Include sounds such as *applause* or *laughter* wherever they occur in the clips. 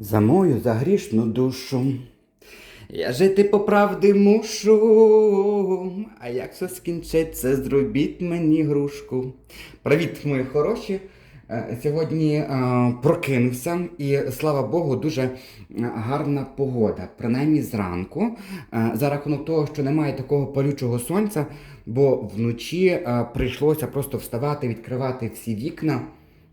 За мою за грішну душу. Я жити по правді мушу. А як все скінчиться, зробіть мені грушку. Привіт, мої хороші. Е, Сьогодні е, прокинувся і слава Богу, дуже е, гарна погода, принаймні зранку. За рахунок того, що немає такого палючого сонця, бо вночі прийшлося просто вставати, відкривати всі вікна.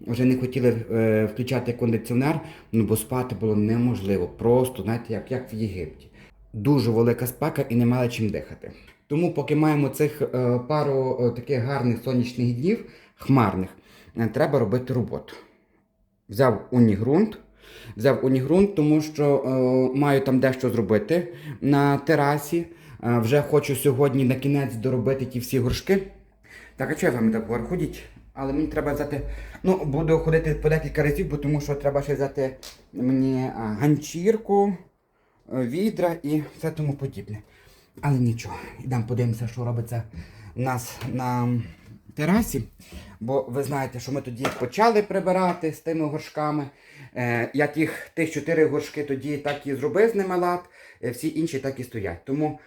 Вже не хотіли е, включати кондиціонер, ну бо спати було неможливо. Просто, знаєте, як, як в Єгипті. Дуже велика спека і не мали чим дихати. Тому, поки маємо цих е, пару е, таких гарних сонячних днів, хмарних, е, треба робити роботу. Взяв унігрунт. Взяв унігрунт, тому що е, маю там дещо зробити на терасі. Е, вже хочу сьогодні на кінець доробити ті всі горшки. Так, а чого я з вами так говорю? Ходіть. Але мені треба взяти. Ну, буду ходити по декілька разів, бо тому що треба ще взяти мені ганчірку, е, відра і все тому подібне. Але нічого, йдемо подивимося, що робиться у нас на терасі. Бо ви знаєте, що ми тоді почали прибирати з тими горшками. Е, я тих, тих чотири горшки тоді так і зробив з ними лад, е, всі інші так і стоять. Тому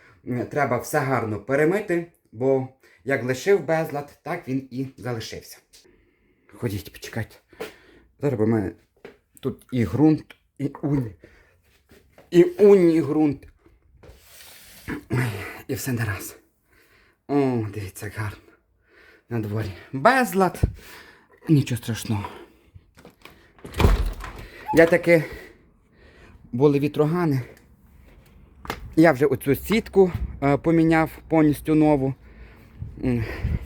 треба все гарно перемити, бо як лишив безлад, так він і залишився. Ходіть, почекайте. Зараз у мене тут і ґрунт, і унь. І унь, і ґрунт. І все на раз. О, дивіться, гарно. На дворі. Безлад. Нічого страшного. Я таки були вітрогани. Я вже оцю сітку е, поміняв повністю нову.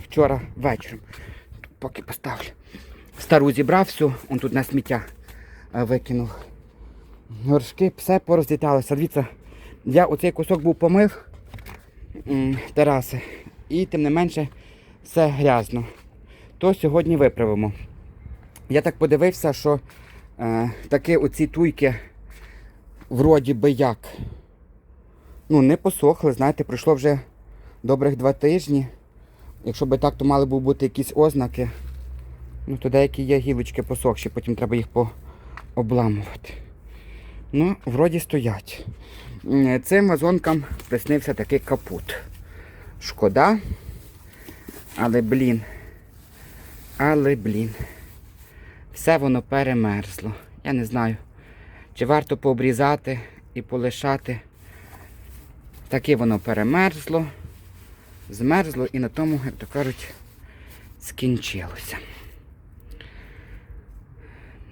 Вчора вечором. Поки поставлю. Стару зібрав всю, он тут на сміття е, викинув. Горшки, все порозліталося. Дивіться, я оцей кусок був помив тераси. І тим не менше все грязно. То сьогодні виправимо. Я так подивився, що е, таки оці туйки вроді би як. Ну, не посохли, знаєте, пройшло вже добрих два тижні. Якщо би так, то мали б бути якісь ознаки. Ну, то деякі є гілочки посохші, потім треба їх пообламувати. Ну, вроді стоять. Цим вазонкам приснився такий капут. Шкода. Але блін. Але блін. Все воно перемерзло. Я не знаю, чи варто пообрізати і полишати. Таке воно перемерзло, змерзло і на тому, як то кажуть, скінчилося.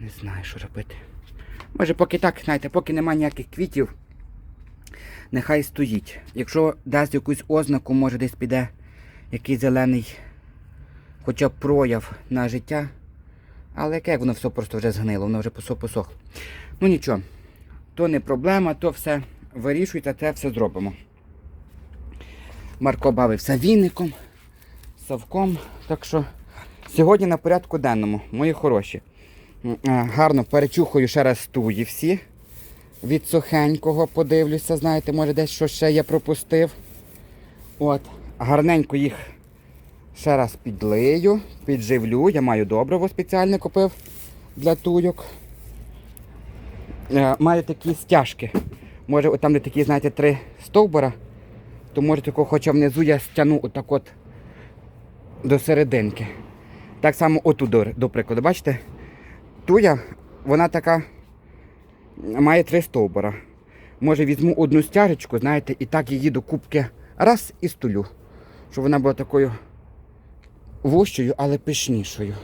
Не знаю, що робити. Може, поки так, знаєте, поки немає ніяких квітів, нехай стоїть. Якщо дасть якусь ознаку, може десь піде якийсь зелений хоча б прояв на життя. Але яке воно все просто вже згнило, воно вже посох посохло. Ну нічого, то не проблема, то все вирішуйте, це все зробимо. Марко бавився віником, савком. Так що сьогодні на порядку денному, мої хороші. Е, Гарно перечухаю ще раз туї всі. Від сухенького подивлюся, знаєте, може десь що ще я пропустив. От, гарненько їх ще раз підлию, підживлю. Я маю добриво спеціальне купив для туйок. Е, Маю такі стяжки. Може, там де такі, знаєте, три стовбура, то може такого, хоча внизу я стягну отак от до серединки. Так само отут, до, прикладу, бачите? Туя, вона така має три стовбура. Може візьму одну стяжечку, знаєте, і так її до кубки раз і стулю. Щоб вона була такою вущою, але пишнішою.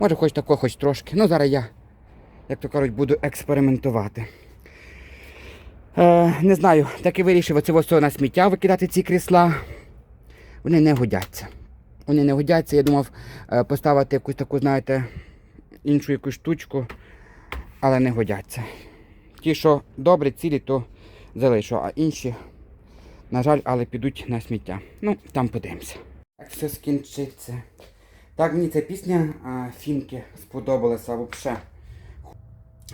Може, хоч тако, хоч трошки. Ну, зараз я, як то кажуть, буду експериментувати. Е, не знаю, так і вирішив оце все на сміття викидати ці крісла. Вони не годяться. Вони не годяться. Я думав е, поставити якусь таку, знаєте, іншу якусь штучку, але не годяться. Ті, що добрі, цілі, то залишу, а інші, на жаль, але підуть на сміття. Ну, там подивимося. Як все скінчиться. Так мені ця пісня а, Фінки сподобалася взагалі.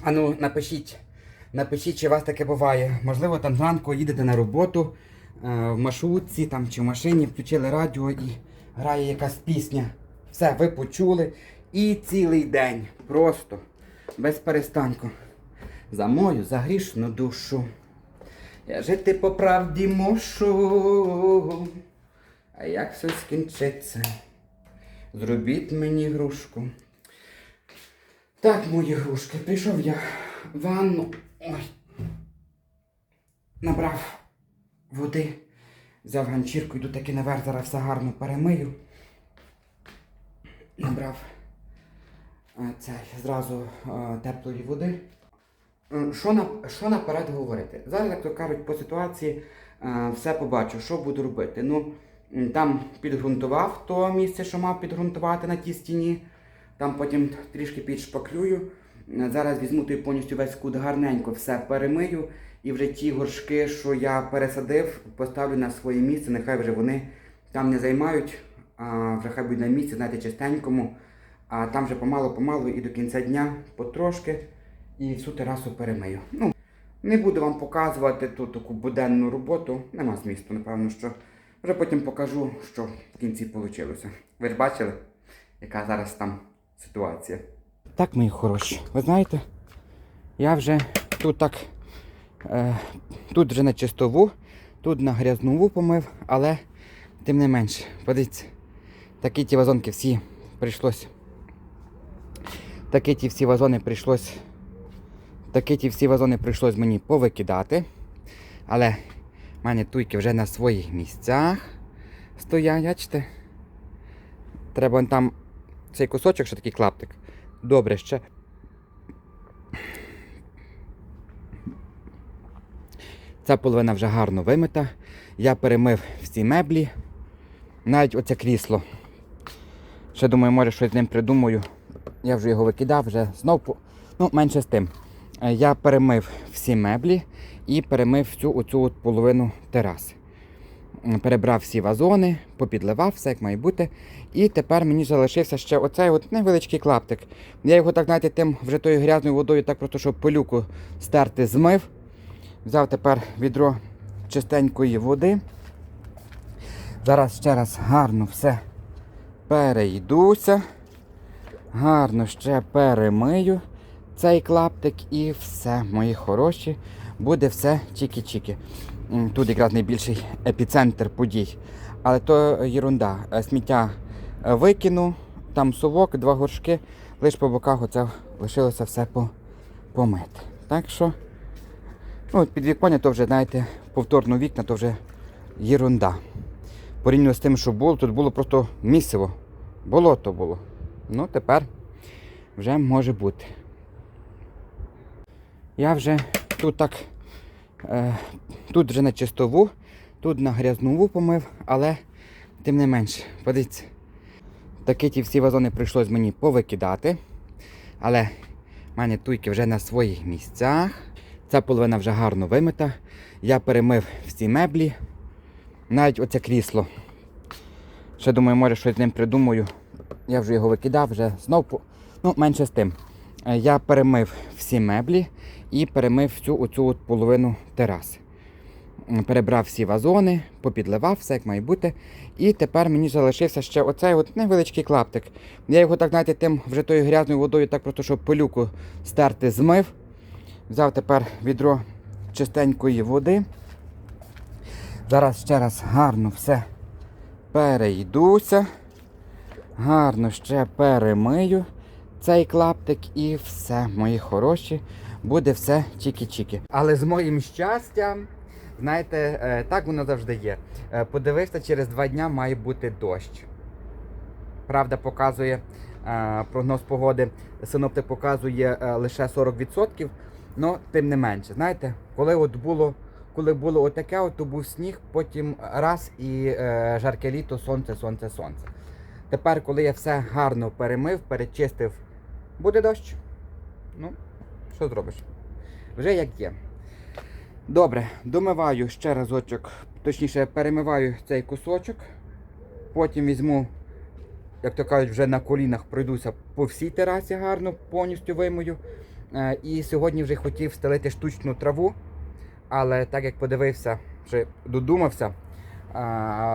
А ну, напишіть, напишіть, чи у вас таке буває. Можливо, там зранку їдете на роботу е, в маршрутці там, чи в машині, включили радіо і грає якась пісня. Все, ви почули. І цілий день. Просто без перестанку. за мою за грішну душу. Я жити по правді мушу. А як все скінчиться? Зробіть мені грушку. Так, мої грушки, прийшов я в ванну. Ой. Набрав води, взяв ганчірку, йду таки наверх, зараз все гарно перемию. Набрав е, цей, зразу е, теплої води. Що, на, що наперед говорити? Зараз, як то кажуть, по ситуації е, все побачу, що буду робити. Ну, там підґрунтував то місце, що мав підґрунтувати на тій стіні. Там потім трішки підшпаклюю. Е, Зараз візьму той повністю весь кут гарненько, все перемию. І вже ті горшки, що я пересадив, поставлю на своє місце. Нехай вже вони там не займають, а вже хай будуть на місці, знаєте, чистенькому. А там вже помалу-помалу і до кінця дня потрошки і всю терасу перемию. Ну, не буду вам показувати ту таку буденну роботу, нема змісту, напевно, що вже потім покажу, що в кінці вийшло. Ви ж бачили, яка зараз там ситуація. Так, мої хороші, ви знаєте, я вже тут так, е, тут вже на чистову, тут на грязнову помив, але тим не менше, подивіться, такі ті вазонки всі прийшлось. Такі ті всі вазони прийшлось Такі ті всі вазони прийшлось мені повикидати. Але в мене туйки вже на своїх місцях стоять, бачите? Треба там цей кусочок, що такий клаптик. Добре ще. Ця половина вже гарно вимита. Я перемив всі меблі. Навіть оце крісло. Ще думаю, може щось з ним придумаю. Я вже його викидав, вже знов. Ну, менше з тим. Е, Я перемив всі меблі і перемив всю оцю от половину тераси. Перебрав всі вазони, попідливав, все як має бути. І тепер мені залишився ще оцей от невеличкий клаптик. Я його так, знаєте, тим вже тою грязною водою, так просто, щоб пилюку стерти, змив. Взяв тепер відро чистенької води. Зараз ще раз гарно все перейдуся. Гарно ще перемию цей клаптик і все, мої хороші, буде все чікі-чікі. Тут якраз найбільший епіцентр подій. Але то єрунда. Е, Сміття е, викину, там совок, два горшки, лише по боках оце лишилося все по, помити. Так що, ну, підвіконня то вже, знаєте, повторно вікна, то вже єрунда. Порівняно з тим, що було, тут було просто місиво. Болото було. Ну, тепер вже може бути. Я вже тут так, тут вже на чистову, тут на грязнову помив, але тим не менше, подивіться, такі ті всі вазони прийшлось мені повикидати. Але в мене туйки вже на своїх місцях. Ця половина вже гарно вимита. Я перемив всі меблі, навіть оце крісло. Ще думаю, може щось з ним придумаю. Я вже його викидав, вже знов. Ну, менше з тим. Е, Я перемив всі меблі і перемив всю оцю от половину тераси. Перебрав всі вазони, попідливав, все як має бути. І тепер мені залишився ще оцей от невеличкий клаптик. Я його так, знаєте, тим вже тою грязною водою, так просто, щоб пилюку стерти, змив. Взяв тепер відро чистенької води. Зараз ще раз гарно все перейдуся. Гарно ще перемию цей клаптик і все, мої хороші, буде все чікі-чікі. Але з моїм щастям, знаєте, е, так воно завжди є. Е, Подивився, через два дня має бути дощ. Правда, показує е, прогноз погоди. Синоптик показує лише 40%. але тим не менше, знаєте, коли от було. Коли було отаке, от, то був сніг, потім раз і е, жарке літо, сонце, сонце, сонце. Тепер, коли я все гарно перемив, перечистив, буде дощ. Ну, що зробиш? Вже як є. Добре, домиваю ще разочок, точніше перемиваю цей кусочок. Потім візьму, як то кажуть, вже на колінах пройдуся по всій терасі гарно, повністю вимою. Е, І сьогодні вже хотів стелити штучну траву. Але так як подивився, вже додумався,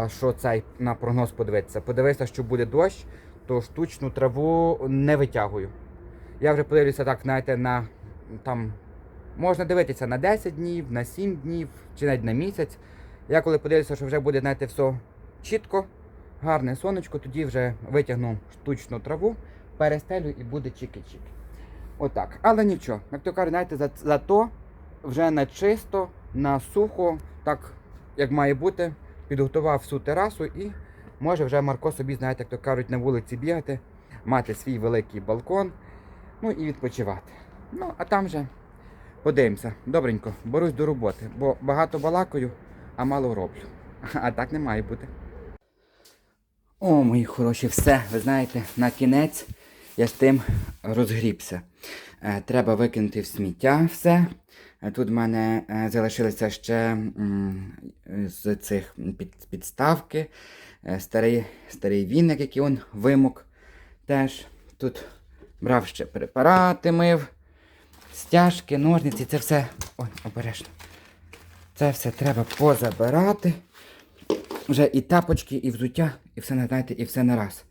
що цей на прогноз подивитися. Подивився, що буде дощ, то штучну траву не витягую. Я вже подивлюся так, знаєте, на там Можна дивитися на 10 днів, на 7 днів чи навіть на місяць. Я коли подивлюся, що вже буде, знаєте, все чітко, гарне сонечко, тоді вже витягну штучну траву, перестелю і буде чики-чики. Отак. Але нічого, як то кажуть, знаєте, за, зато вже на чисто, на сухо, так як має бути, підготував всю терасу і може вже Марко собі, знаєте, як то кажуть, на вулиці бігати, мати свій великий балкон, ну і відпочивати. Ну, а там вже подивимося. Добренько, берусь до роботи, бо багато балакаю, а мало роблю. А так не має бути. О, мої хороші, все, ви знаєте, на кінець я з тим розгрібся. Е, треба викинути в сміття все. Е, Тут в мене е, залишилися ще з цих під, підставки, старий, старий віник, який он вимок. Теж тут брав ще препарати, мив, стяжки, ножниці, це все. Ой, обережно. Це все треба позабирати. Вже і тапочки, і взуття, і все, знаєте, і все на раз.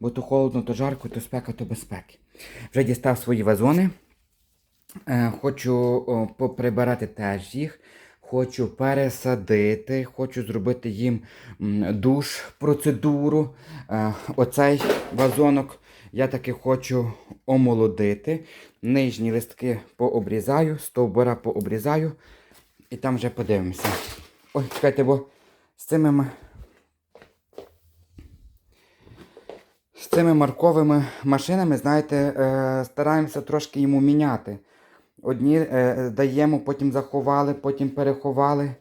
Бо то холодно, то жарко, то спека, то безпеки. Вже дістав свої вазони. Е, Хочу поприбирати теж їх. Хочу пересадити, хочу зробити їм душ, процедуру. Е, Оцей вазонок я таки хочу омолодити. Нижні листки пообрізаю, стовбура пообрізаю. І там вже подивимося. Ой, чекайте, бо з цими, з цими марковими машинами, знаєте, е, стараємося трошки йому міняти. Одні е, даємо, потім заховали, потім переховали.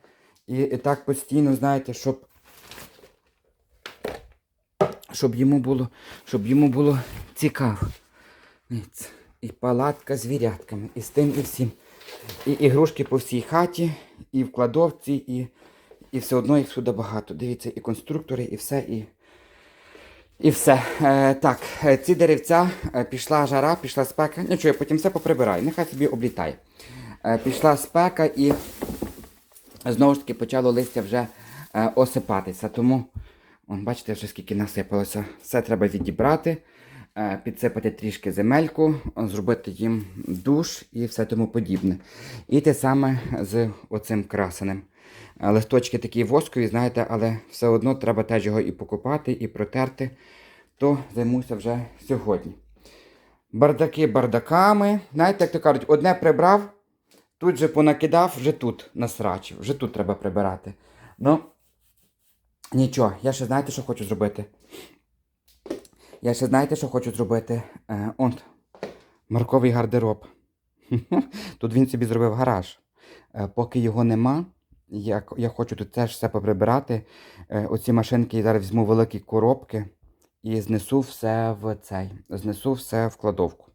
І, і так постійно, знаєте, щоб, щоб, йому було, щоб йому було цікаво. І палатка з вірятками, і з тим, і всім. І ігрушки по всій хаті, і в кладовці, і, і все одно їх сюди багато. Дивіться, і конструктори, і все, і, і все. Е, так, е, ці деревця, е, пішла жара, пішла спека. Нічого, я потім все поприбираю, нехай собі облітає. Е, пішла спека і знову ж таки почало листя вже е, осипатися. Тому, он, бачите, вже скільки насипалося. Все треба відібрати, е, підсипати трішки земельку, зробити їм душ і все тому подібне. І те саме з оцим красенем. Е, Листочки такі воскові, знаєте, але все одно треба теж його і покупати, і протерти. То займуся вже сьогодні. Бардаки бардаками. Знаєте, як то кажуть, одне прибрав, тут же понакидав, вже тут насрачив, вже тут треба прибирати. Ну, нічого, я ще знаєте, що хочу зробити? Я ще знаєте, що хочу зробити? Е, он, марковий гардероб. *laughs* Тут він собі зробив гараж. Е, поки його нема, я, я хочу тут теж все поприбирати. Е, оці машинки я зараз візьму великі коробки і знесу все в цей. Знесу все в кладовку.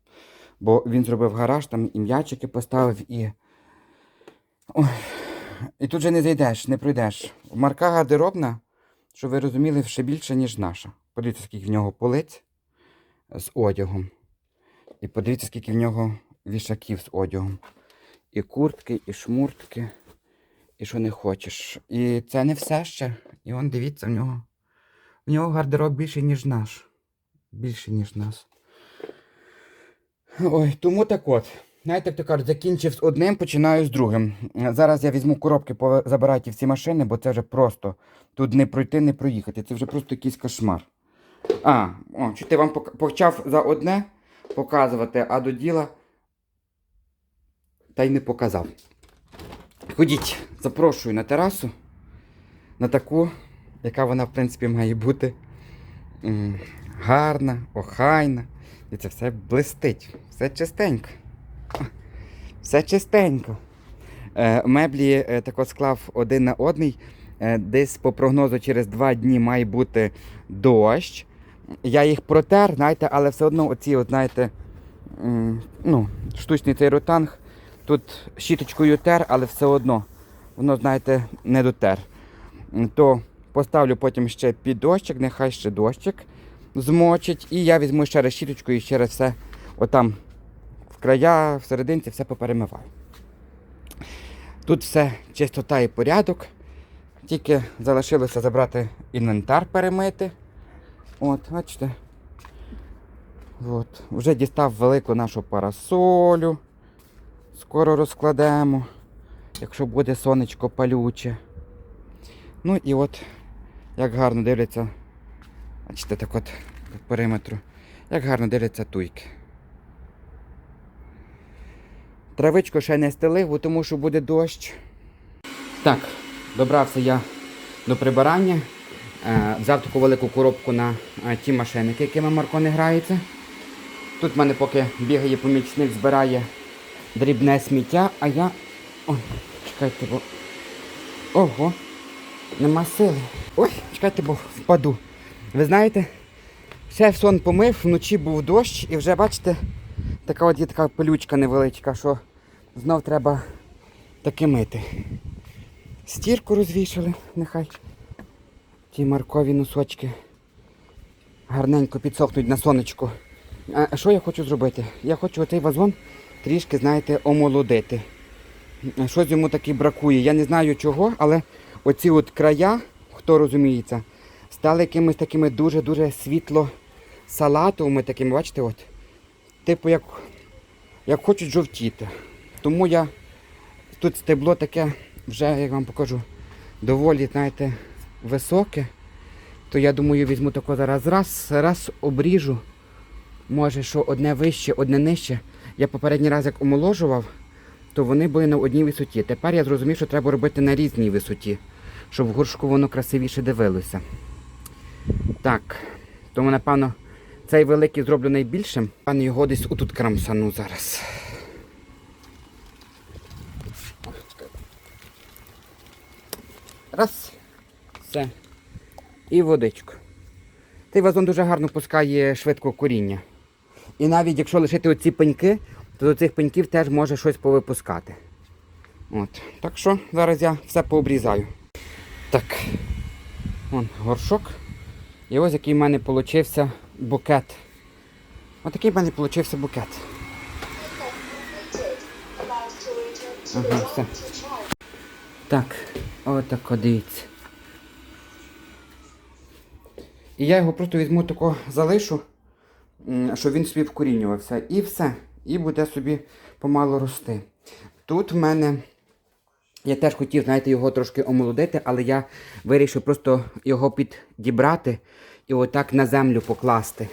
Бо він зробив гараж, там і м'ячики поставив, і. Ой. І тут же не зайдеш, не пройдеш. Марка гардеробна, щоб ви розуміли, ще більше, ніж наша. Подивіться, скільки в нього полиць з одягом. І подивіться, скільки в нього вішаків з одягом. І куртки, і шмуртки, і що не хочеш. І це не все ще. І он дивіться, в нього. В нього гардероб більший, ніж наш. Більший, ніж нас. Ой, тому так от. Знаєте, як то кажуть, закінчив з одним, починаю з другим. Зараз я візьму коробки, забираю ті всі машини, бо це вже просто. Тут не пройти, не проїхати. Це вже просто якийсь кошмар. А, о, чи ти вам почав за одне показувати, а до діла та й не показав. Ходіть, запрошую на терасу, на таку, яка вона, в принципі, має бути гарна, охайна. І це все блистить, все чистенько. Все чистенько. Е, меблі е, так от склав один на одний. Е, десь по прогнозу через два дні має бути дощ. Я їх протер, знаєте, але все одно оці, от, знаєте, ну, штучний цей ротанг. Тут щіточкою тер, але все одно воно, знаєте, не дотер. То поставлю потім ще під дощик, нехай ще дощик змочить. І я візьму ще раз щіточку і ще раз все отам края, в все поперемиваю. Тут все чистота і порядок. Тільки залишилося забрати інвентар перемити. От, бачите. От. Вже дістав велику нашу парасолю. Скоро розкладемо, якщо буде сонечко палюче. Ну і от, як гарно дивляться, бачите, так от по периметру, як гарно дивляться туйки. Травичку ще не стелив, бо тому що буде дощ. Так, добрався я до прибирання. Е, взяв таку велику коробку на е, ті машинки, якими Марко не грається. Тут в мене поки бігає помічник, збирає дрібне сміття, а я. Ой, чекайте, бо. Ого, нема сили. Ой, чекайте, бо впаду. Ви знаєте, ще сон помив, вночі був дощ і вже бачите, така от є така пилючка невеличка, що знов треба таки мити. Стірку розвішали, нехай. Ті маркові носочки гарненько підсохнуть на сонечку. А що я хочу зробити? Я хочу оцей вазон трішки, знаєте, омолодити. Щось йому таки бракує. Я не знаю чого, але оці от края, хто розуміється, стали якимись такими дуже-дуже світло салатовими такими, бачите, от. Типу як, як хочуть жовтіти. Тому я тут стебло таке вже, як вам покажу, доволі, знаєте, високе. То я думаю, візьму тако зараз раз, раз обріжу. Може, що одне вище, одне нижче. Я попередній раз як омоложував, то вони були на одній висоті. Тепер я зрозумів, що треба робити на різній висоті, щоб в горшку воно красивіше дивилося. Так, тому, напевно, цей великий зроблю найбільшим. Пане його десь отут крамсану зараз. Раз. Все. І водичку. Цей вазон дуже гарно пускає швидко коріння. І навіть якщо лишити оці пеньки, то до цих пеньків теж може щось повипускати. От. Так що зараз я все пообрізаю. Так. Вон горшок. І ось який в мене получився букет. Ось такий в мене получився букет. Ага, все. Так, отако дивіться. І я його просто візьму тако залишу, щоб він собі вкорінювався. І все. І буде собі помало рости. Тут в мене. Я теж хотів, знаєте, його трошки омолодити, але я вирішив просто його підібрати і отак на землю покласти.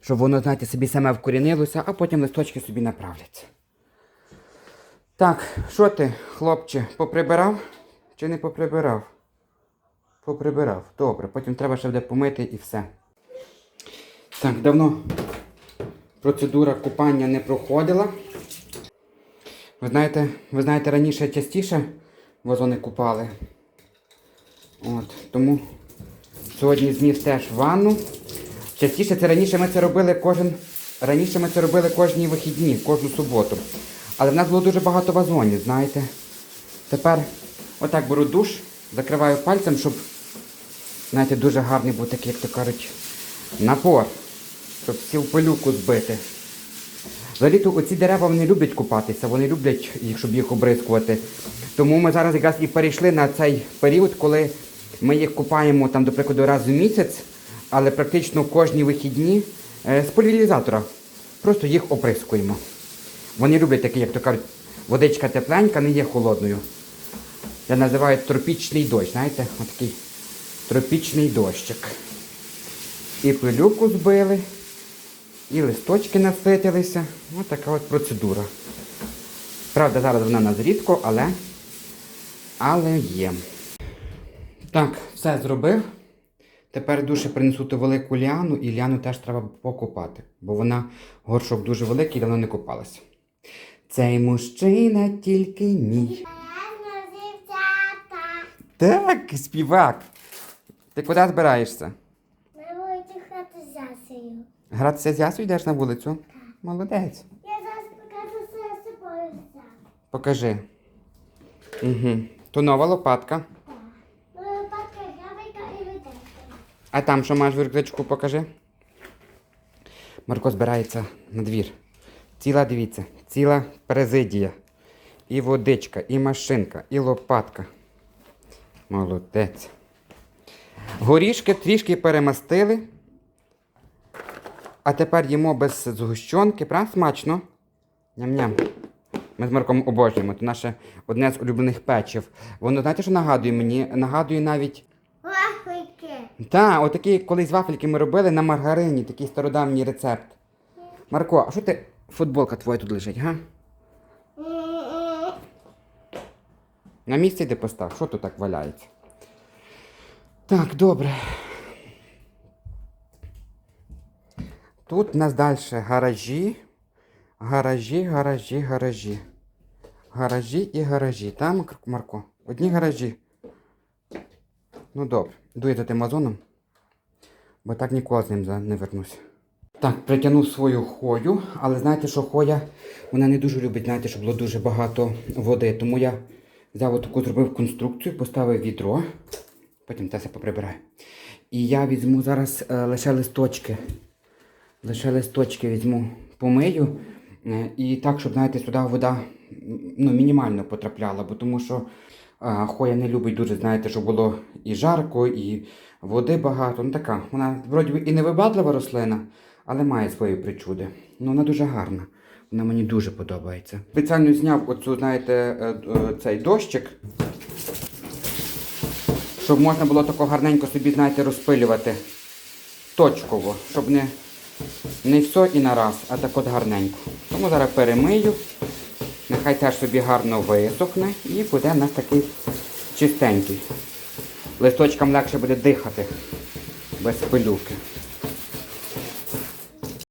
Щоб воно, знаєте, собі саме вкорінилося, а потім листочки собі направляться. Так, що ти, хлопче, поприбирав чи не поприбирав? Поприбирав. Добре, потім треба ще буде помити і все. Так, давно процедура купання не проходила. Ви знаєте, ви знаєте, раніше частіше вазони купали. От, тому сьогодні зміг теж ванну. Частіше це раніше ми це робили кожен. Раніше ми це робили кожні вихідні, кожну суботу. Але в нас було дуже багато вазонів, знаєте. Тепер отак беру душ, закриваю пальцем, щоб, знаєте, дуже гарний був такий, як то кажуть, напор, щоб всю пилюку збити. Взагалі-то оці дерева вони люблять купатися, вони люблять, щоб їх обрискувати. Тому ми зараз якраз і перейшли на цей період, коли ми їх купаємо, там, до прикладу, раз в місяць, але практично кожні вихідні е, з пульверізатора. Просто їх оприскуємо. Вони люблять таке, як то кажуть, водичка тепленька, не є холодною. Я називаю тропічний дощ, знаєте, отакий тропічний дощик. І пилюку збили, і листочки наситилися. Ось така от процедура. Правда, зараз вона нас рідко, але, але є. Так, все зробив. Тепер дуже принесу ту велику ліану, і ліану теж треба покопати, бо вона горшок дуже великий і давно не копалася. Цей мужчина тільки мій. Так, співак. Ти куди збираєшся? Ми будемо грати з Ясею. Гратися з ясою йдеш на вулицю? Молодець. Я зараз покажу все собою сам. Покажи. Угу. То нова лопатка. Ну, лопатка, грабелька і виделка. А там що маєш в рюкзачку, покажи. Марко збирається на двір. Ціла, дивіться, ціла президія. І водичка, і машинка, і лопатка. Молодець. Горішки трішки перемастили. А тепер їмо без згущенки. Правда смачно? Ням-ням. Ми з Марком обожнюємо. Це наше одне з улюблених печив. Воно знаєте, що нагадує мені? Нагадує навіть. Вафельки. Та, отакі колись вафельки ми робили на маргарині, такий стародавній рецепт. Марко, а що ти футболка твоя тут лежить, га? На місці де постав? Що тут так валяється? Так, добре. Тут у нас далі гаражі. Гаражі, гаражі, гаражі. Гаражі і гаражі. Там, Марко? Одні гаражі. Ну добре, за тим вазоном, бо так ніколи з ним не вернусь. Так, притягнув свою хою, але знаєте, що хоя, вона не дуже любить, знаєте, щоб було дуже багато води. Тому я взяв отаку, зробив конструкцію, поставив відро, потім те все поприбираю. І я візьму зараз е, лише листочки. Лише листочки візьму, помию. е, І так, щоб, знаєте, сюди вода ну, мінімально потрапляла, бо тому що а, хоя не любить дуже, знаєте, щоб було і жарко, і води багато. Ну така, вона вроді і не вибадлива рослина, але має свої причуди. Ну, вона дуже гарна. Вона мені дуже подобається. Спеціально зняв оцю, знаєте, е, е, цей дощик, щоб можна було тако гарненько собі, знаєте, розпилювати точково, щоб не, не все і нараз, а так от гарненько. Тому зараз перемию. Нехай теж собі гарно висохне і буде у нас такий чистенький. Листочкам легше буде дихати без пилюки.